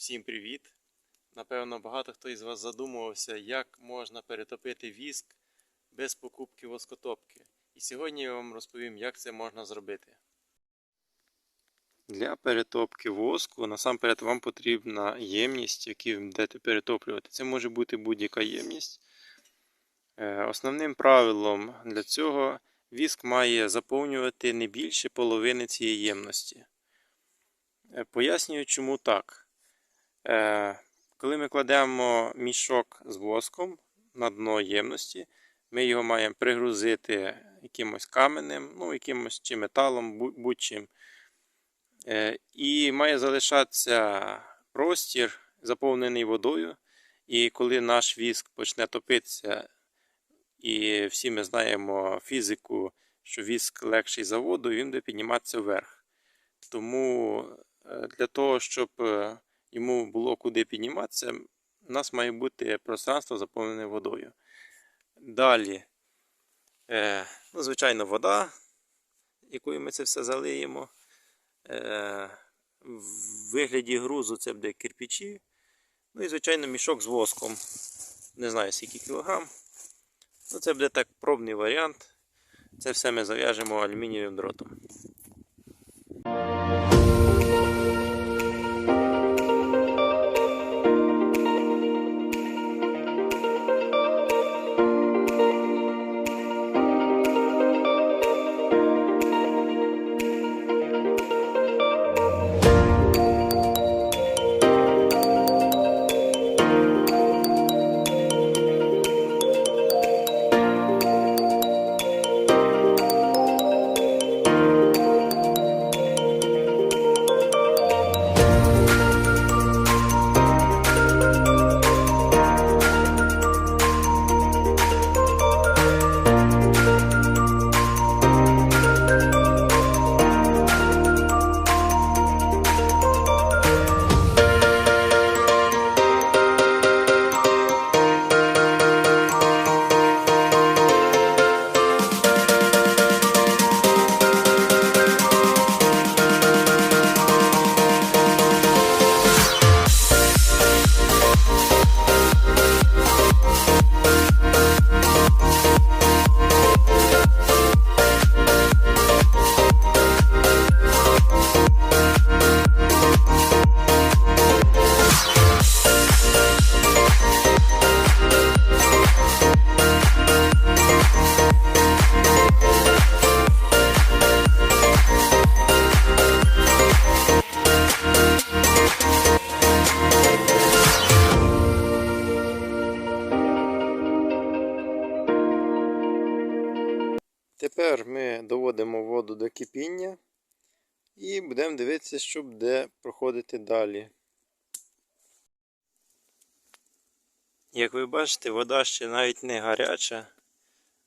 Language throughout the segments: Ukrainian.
Всім привіт! Напевно, багато хто із вас задумувався, як можна перетопити віск без покупки воскотопки. І сьогодні я вам розповім, як це можна зробити. Для перетопки воску насамперед вам потрібна ємність, яку будете перетоплювати. Це може бути будь-яка ємність. Е, Основним правилом для цього віск має заповнювати не більше половини цієї ємності. Е, Пояснюю, чому так. Е, Коли ми кладемо мішок з воском на дно ємності, ми його маємо пригрузити якимось каменем, ну, якимось чи металом, будь-чим. Е, І має залишатися простір, заповнений водою. І коли наш віск почне топитися, і всі ми знаємо фізику, що віск легший за воду, він буде підніматися вверх. Тому е, для того, щоб йому було куди підніматися, у нас має бути пространство заповнене водою. Далі, е, ну, звичайно, вода, якою ми це все залиємо. Е, в вигляді грузу це буде кирпичі. Ну і, звичайно, мішок з воском. Не знаю скільки кілограм. Ну, це буде так пробний варіант. Це все ми зав'яжемо алюмінієвим дротом. Доводимо воду до кипіння і будемо дивитися, що буде проходити далі. Як ви бачите, вода ще навіть не гаряча,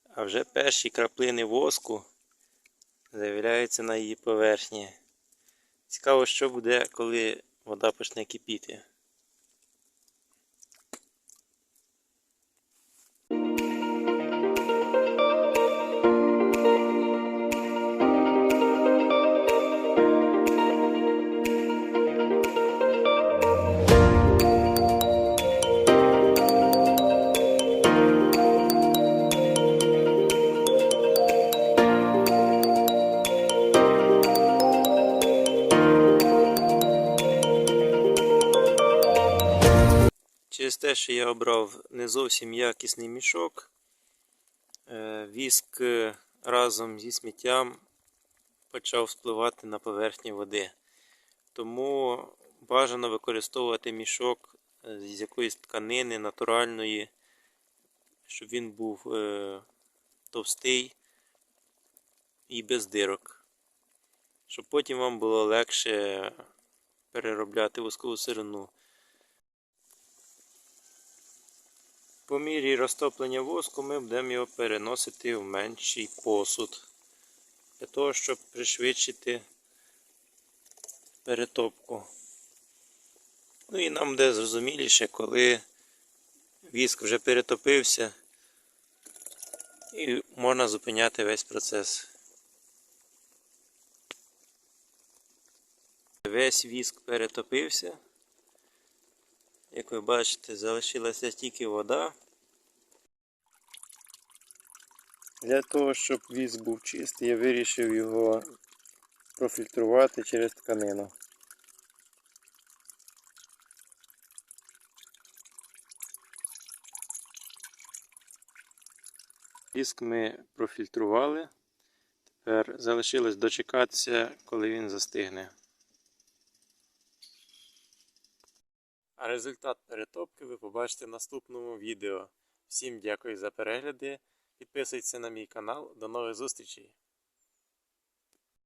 а вже перші краплини воску з'являються на її поверхні. Цікаво, що буде, коли вода почне кипіти. Те, що я обрав не зовсім якісний мішок, е, віск е, разом зі сміттям почав спливати на поверхню води. Тому бажано використовувати мішок е, з якоїсь тканини натуральної, щоб він був товстий і без дирок. Щоб потім вам було легше переробляти воскову сирину. По мірі розтоплення воску ми будемо його переносити в менший посуд. Для того, щоб пришвидшити перетопку. Ну і нам буде зрозуміліше, коли віск вже перетопився і можна зупиняти весь процес. Весь віск перетопився. Як ви бачите, залишилася тільки вода. Для того, щоб віз був чистий, я вирішив його профільтрувати через тканину. Віск ми профільтрували. Тепер залишилось дочекатися, коли він застигне. А результат перетопки ви побачите в наступному відео. Всім дякую за перегляди. Підписуйтесь на мій канал. До нових зустрічей!